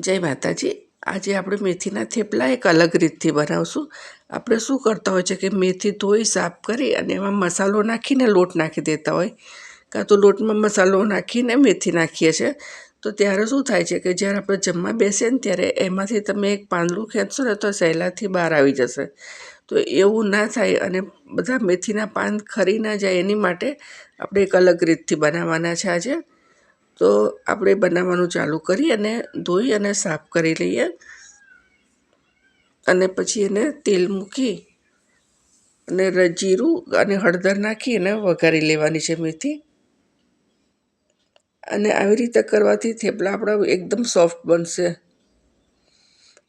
જય માતાજી. આજે આપણે મેથીના થેપલા એક અલગ રીતથી બનાવશું. આપણે શું કરતા હોય છે કે મેથી ધોઈ, સાફ કરી અને એમાં મસાલો નાખીને લોટ નાખી દેતા હોય. કાં તો લોટમાં મસાલો નાખીને મેથી નાખીએ છીએ. તો ત્યારે શું થાય છે કે જ્યારે આપણે જમવા બેસીએ ને ત્યારે એમાંથી તમે એક પાંદડું ખેંચશો ને તો સહેલાથી બહાર આવી જશે. તો એવું ના થાય અને બધા મેથીના પાન ખરી ના જાય એની માટે આપણે એક અલગ રીતથી બનાવવાના છે આજે. તો આપણે બનાવવાનું ચાલુ કરી અને ધોઈ અને સાફ કરી લઈએ. અને પછી એને તેલ મૂકી અને જીરું અને હળદર નાખી અને વઘારી લેવાની છે મેથી. અને આવી રીતે કરવાથી થેપલા આપણા એકદમ સોફ્ટ બનશે.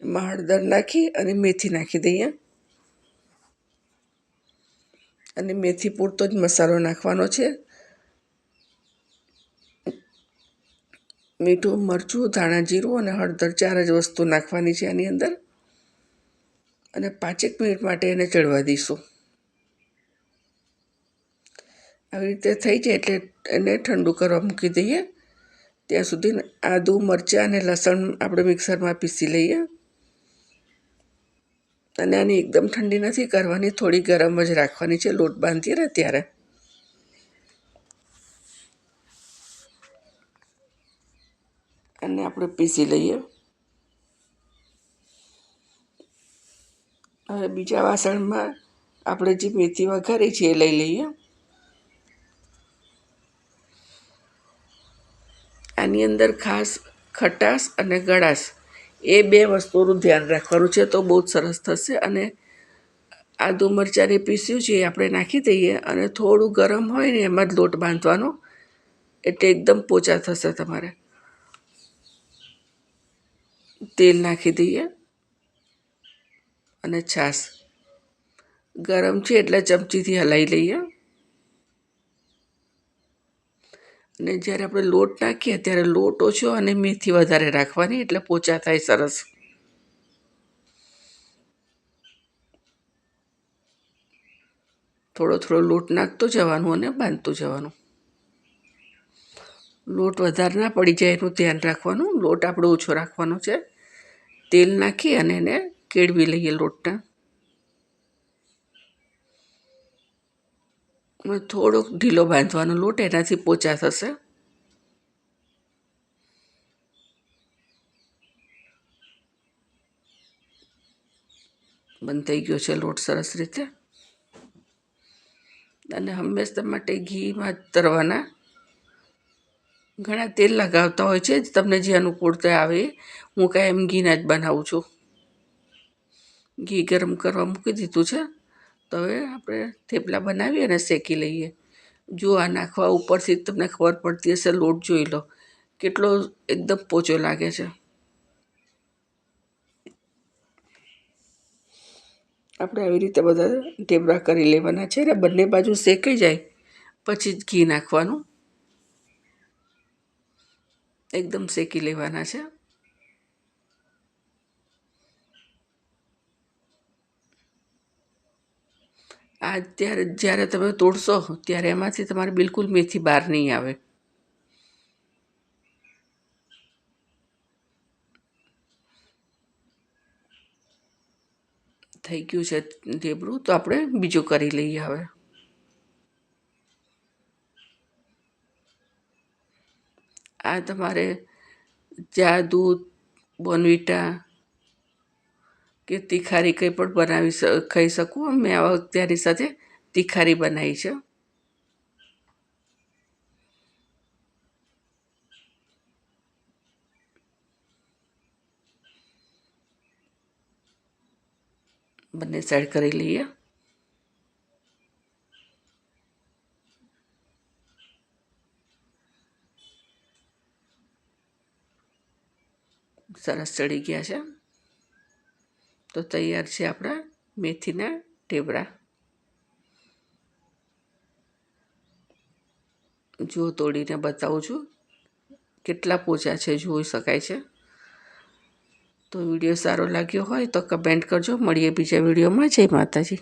એમાં હળદર નાખી અને મેથી નાખી દઈએ. અને મેથી પૂરતો જ મસાલો નાખવાનો છે. મીઠું, મરચું, ધાણા જીરું અને હળદર ચાર જ વસ્તુ નાખવાની છે આની અંદર. અને પાંચેક મિનિટ માટે એને ચડવા દઈશું. આવી રીતે થઈ જાય એટલે એને ઠંડુ કરવા મૂકી દઈએ. ત્યાં સુધી આદુ, મરચાં અને લસણ આપણે મિક્સરમાં પીસી લઈએ. અને આની એકદમ ઠંડી નથી કરવાની, થોડી ગરમ જ રાખવાની છે, લોટ બાંધીએ ને ત્યારે. અને આપણે પીસી લઈએ. હવે બીજા વાસણમાં આપણે જે મેથી વઘારી છે એ લઈ લઈએ. આની અંદર ખાસ ખટાશ અને ગળાશ એ બે વસ્તુનું ધ્યાન રાખવાનું છે તો બહુ જ સરસ થશે અને આદુ મરચાંને પીસ્યું છે એ આપણે નાખી દઈએ અને થોડું ગરમ હોય ને એમાં જ લોટ બાંધવાનો. એટલે એકદમ પોચા થશે તમારે. તેલ નાખી દઈએ. અને છાશ. ગરમ છે એટલે ચમચીથી હલાવી લઈએ. અને જ્યારે આપણે લોટ નાખીએ ત્યારે લોટ ઓછો અને મેથી વધારે રાખવાની એટલે પોચા થાય સરસ. થોડો થોડો લોટ નાખતો જવાનું અને બાંધતું જવાનું. લોટ વધારે ના પડી જાય એનું ધ્યાન રાખવાનું. લોટ આપણો ઓછો રાખવાનો છે. તેલ નાખી અને એને કેળવી લઈએ લોટને. થોડોક ઢીલો બાંધવાનો લોટ એનાથી પોચા થશે. બંધ થઈ ગયો છે લોટ સરસ રીતે. અને હંમેશા માટે ઘીમાં તરવાના ઘણા તેલ લગાવતા હોય છે, તમને જે અનુકૂળતા આવે, હું કાંઈ એમ ઘીના જ બનાવું છું. ઘી ગરમ કરવા મૂકી દીધું છે. તો હવે આપણે થેપલા બનાવી અને શેકી લઈએ. જો આ નાખવા ઉપરથી તમને ખબર પડતી હશે, લોટ જોઈ લો. કેટલો એકદમ પોચો લાગે છે. આપણે આવી રીતે બધા ઢેબરા કરી લેવાના છે અને બંને બાજુ શેકાઈ જાય, પછી જ ઘી નાખવાનું. એકદમ શેકી લેવાના છે. આ ત્યારે, જ્યારે તમે તોડશો, ત્યારે એમાંથી તમારે બિલકુલ મેથી બહાર નહીં આવે. થઈ ગયું છે ઢેબરું તો આપણે બીજું કરી લઈએ હવે. આ તમારે ચા, દૂધ બોનવીટા કે તિખારી કંઈ પણ બનાવી ખાઈ શકું? મેં આવા અત્યારની સાથે તિખારી બનાવી છે. બંને સાઈડ કરી લઈએ. સરસ ચડી ગયા છે. તો તૈયાર છે આપણા મેથીના ઢેબરા. જો તોડીને બતાવું છું કેટલા પોચા છે, જોઈ શકાય છે. તો વીડિયો સારો લાગ્યો હોય તો કમેન્ટ કરજો. મળીએ બીજા વિડીયોમાં. જય માતાજી.